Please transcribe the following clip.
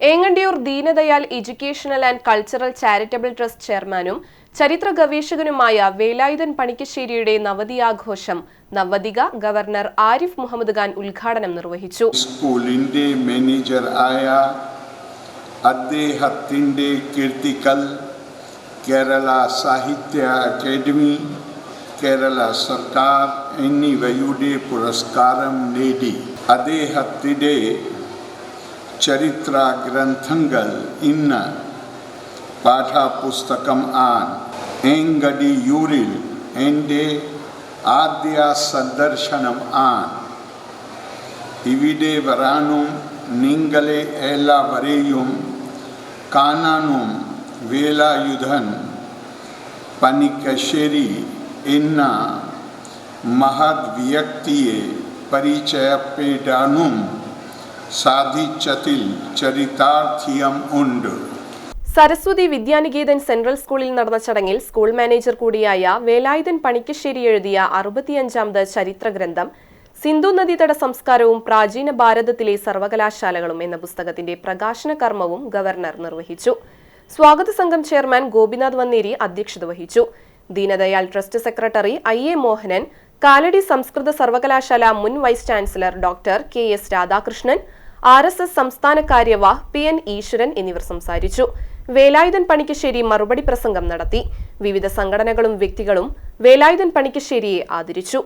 Enganiyoor Deendayal educational and cultural charitable trust ചെയർമാനും ചരിത്ര ഗവേഷകനുമായ വേലായുധൻ പണിക്കശ്ശേരിയുടെ നവതി ആഘോഷം നവതിക ഗവർണർ ആരിഫ് മുഹമ്മദ് ഖാൻ ഉദ്ഘാടനം നിർവഹിച്ചു. സ്കൂളിന്റെ മാനേജർ ആയ അദ്ദേഹത്തിന്റെ കീർത്തിക്കൽ കേരള സാഹിത്യ അക്കാദമി കേരള സർക്കാർ എന്നിവയുടെ പുരസ്കാരം നേടി. അദ്ദേഹത്തിൻ്റെ ചരിത്ര ഗ്രന്ഥങ്ങൾ ഇന്ന് പാഠപുസ്തകം ആൻ ഏങ്കടിയൂരിൽ എൻ്റെ ആദ്യ സന്ദർശനം ആൻ ഇവിടെ വരാനും നിങ്ങളെ എല്ലാവരെയും കാണാനും വേലായുധൻ പനിക്കശ്ശേരി എന്ന മഹത് വ്യക്തിയെ പരിചയപ്പെടാനും സാധിച്ചതിൽ ചരിതാർത്ഥ്യം ഉണ്ട്. സരസ്വതി വിദ്യാനികേതൻ സെൻട്രൽ സ്കൂളിൽ നടന്ന ചടങ്ങിൽ സ്കൂൾ മാനേജർ കൂടിയായ വേലായുധൻ പണിക്കശ്ശേരി എഴുതിയ അറുപത്തിയഞ്ചാമത് ചരിത്ര ഗ്രന്ഥം സിന്ധു നദീതട സംസ്കാരവും പ്രാചീന ഭാരതത്തിലെ സർവകലാശാലകളും എന്ന പുസ്തകത്തിന്റെ പ്രകാശന കർമ്മവും ഗവർണർ നിർവഹിച്ചു. സ്വാഗത സംഘം ചെയർമാൻ ഗോപിനാഥ് വന്നേരി അധ്യക്ഷത വഹിച്ചു. Deendayal trust secretary I A Mohanan Kalady സംസ്കൃത സർവകലാശാല മുൻ vice chancellor doctor K S Radhakrishnan R S S സംസ്ഥാന കാര്യവാഹ് പി എൻ ഈശ്വരൻ എന്നിവർ സംസാരിച്ചു. വേലായുധൻ പണിക്കശ്ശേരി മറുപടി പ്രസംഗം നടത്തി. വിവിധ സംഘടനകളും വ്യക്തികളും വേലായുധൻ പണിക്കശ്ശേരിയെ ആദരിച്ചു.